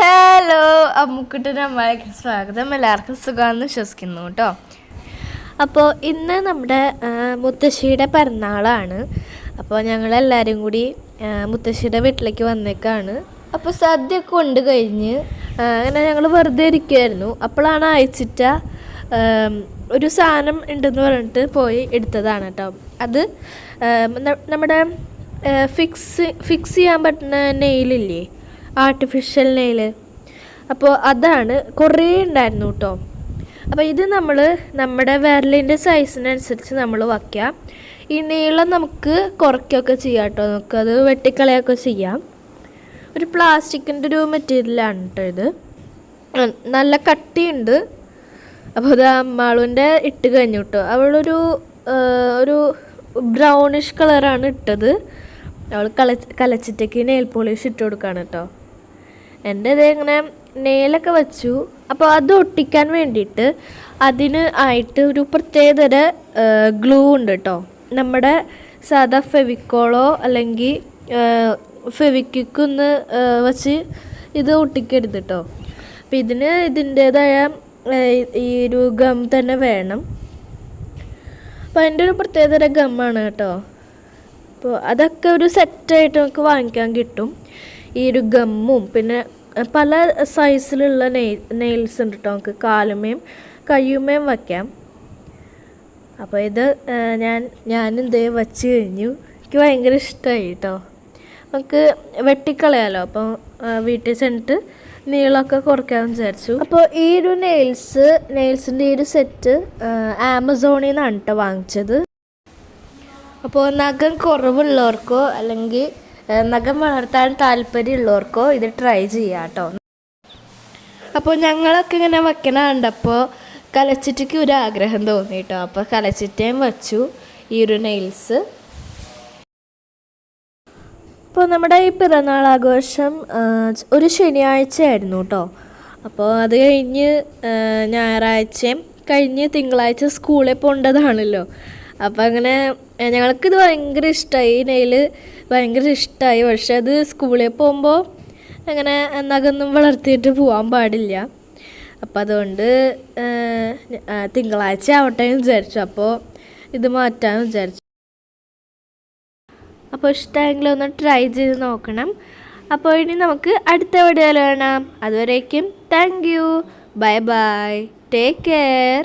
Hello അമ്മുക്കുട്ടിന്റെ അമ്മയ്ക്ക് സ്വാഗതം. എല്ലാവർക്കും സുഖമാണെന്ന് വിശ്വസിക്കുന്നു കേട്ടോ. അപ്പോൾ ഇന്ന് നമ്മുടെ മുത്തശ്ശിയുടെ പിറന്നാളാണ്. അപ്പോൾ ഞങ്ങളെല്ലാവരും കൂടി മുത്തശ്ശിയുടെ വീട്ടിലേക്ക് വന്നേക്കാണ്. അപ്പോൾ സദ്യ കൊണ്ട് കഴിഞ്ഞ്. അങ്ങനെ ഞങ്ങൾ വെറുതെ ഇരിക്കുമായിരുന്നു അപ്പോഴാണ് അയച്ചിട്ട ഒരു സാധനം ഉണ്ടെന്ന് പറഞ്ഞിട്ട് പോയി എടുത്തതാണ് കേട്ടോ. അത് നമ്മുടെ ഫിക്സ് ഫിക്സ് ചെയ്യാൻ പറ്റുന്ന നെയിലില്ലേ? ആർട്ടിഫിഷ്യൽ നെയിൽ അപ്പോൾ അതാണ് കുറേ ഉണ്ടായിരുന്നു കേട്ടോ അപ്പോൾ ഇത് നമ്മൾ നമ്മുടെ വിരലിന്റെ സൈസിനനുസരിച്ച് നമ്മൾ വയ്ക്കാം. ഈ നീളം നമുക്ക് കുറയ്ക്കുകയൊക്കെ ചെയ്യാം കേട്ടോ നമുക്കത് വെട്ടിക്കളയൊക്കെ ചെയ്യാം. ഒരു പ്ലാസ്റ്റിക്കിന്റെ ഒരു മെറ്റീരിയലാണ് കേട്ടോ ഇത്. നല്ല കട്ടിയുണ്ട്. അപ്പോൾ അത് അമ്മാളുവിന്റെ ഇട്ട് കഴിഞ്ഞു കേട്ടോ അവളൊരു ഒരു ബ്രൗണിഷ് കളറാണ് ഇട്ടത്. അവൾ കള കലച്ചിട്ടേക്ക് നെയിൽ പോളിഷ് ഇട്ട് കൊടുക്കുകയാണ് കേട്ടോ എന്റെ ഇത് ഇങ്ങനെ നെയിലൊക്കെ വെച്ചു. അപ്പോൾ അത് ഒട്ടിക്കാൻ വേണ്ടിയിട്ട് അതിന് ആയിട്ട് ഒരു പ്രത്യേകതര ഗ്ലൂ ഉണ്ട് കേട്ടോ നമ്മുടെ സാധാ ഫെവിക്കോളോ അല്ലെങ്കിൽ ഫെവിക്കിക്കൊന്ന് വെച്ച് ഇത് ഒട്ടിക്കരുത് കേട്ടോ അപ്പം ഇതിന് ഇതിന്റേതായ ഈ ഒരു ഗം തന്നെ വേണം. അപ്പോൾ അതിന്റെ ഒരു പ്രത്യേകതര ഗമ്മാണ് കേട്ടോ അപ്പോൾ അതൊക്കെ ഒരു സെറ്റായിട്ട് നമുക്ക് വാങ്ങിക്കാൻ കിട്ടും. ഈ ഒരു ഗമ്മും പിന്നെ പല സൈസിലുള്ള നെയ് നെയിൽസ് ഉണ്ട് കേട്ടോ നമുക്ക്. കാലുമേയും കയ്യുമേയും വയ്ക്കാം. അപ്പോൾ ഇത് ഞാൻ ഞാനും ദേ വച്ച് കഴിഞ്ഞു. എനിക്ക് ഭയങ്കര ഇഷ്ടമായി കേട്ടോ നമുക്ക് വെട്ടിക്കളയാലോ? അപ്പോൾ വീട്ടിൽ ചെന്നിട്ട് നീളമൊക്കെ കുറയ്ക്കാമെന്ന് വിചാരിച്ചു. അപ്പോൾ ഈ ഒരു നെയിൽസ് നെയിൽസിന്റെ ഈ ഒരു സെറ്റ് ആമസോണിൽ നിന്നാണ് കേട്ടോ വാങ്ങിച്ചത്. അപ്പോൾ നഖം കുറവുള്ളവർക്കോ അല്ലെങ്കിൽ നഖം വളർത്താൻ താല്പര്യമുള്ളവർക്കോ ഇത് ട്രൈ ചെയ്യാം കേട്ടോ അപ്പോൾ ഞങ്ങളൊക്കെ ഇങ്ങനെ വെക്കണ കണ്ടപ്പോൾ കലച്ചിറ്റയ്ക്ക് ഒരു ആഗ്രഹം തോന്നി കേട്ടോ അപ്പോൾ കലച്ചിറ്റയും വെച്ചു ഈ ഒരു നെയിൽസ് അപ്പോൾ നമ്മുടെ ഈ പിറന്നാൾ ആഘോഷം ഒരു ശനിയാഴ്ചയായിരുന്നു കേട്ടോ അപ്പോൾ അത് കഴിഞ്ഞ് ഞായറാഴ്ചയും കഴിഞ്ഞ് തിങ്കളാഴ്ച സ്കൂളിൽ പോകേണ്ടതാണല്ലോ അപ്പോൾ അങ്ങനെ ഞങ്ങൾക്കിത് ഭയങ്കര ഇഷ്ടമായി ഈ ഭയങ്കര ഇഷ്ടമായി പക്ഷെ അത് സ്കൂളിൽ പോകുമ്പോൾ അങ്ങനെ നഖമൊന്നും വളർത്തിയിട്ട് പോകാൻ പാടില്ല. അപ്പോൾ അതുകൊണ്ട് തിങ്കളാഴ്ച ആവട്ടെ എന്ന് വിചാരിച്ചു. അപ്പോൾ ഇത് മാറ്റാൻ വിചാരിച്ചു. അപ്പോൾ ഇഷ്ടമെങ്കിൽ ഒന്ന് ട്രൈ ചെയ്ത് നോക്കണം. അപ്പോൾ ഇനി നമുക്ക് അടുത്ത വീഡിയോയിൽ കാണാം. അതുവരേക്കും thank you bye bye take care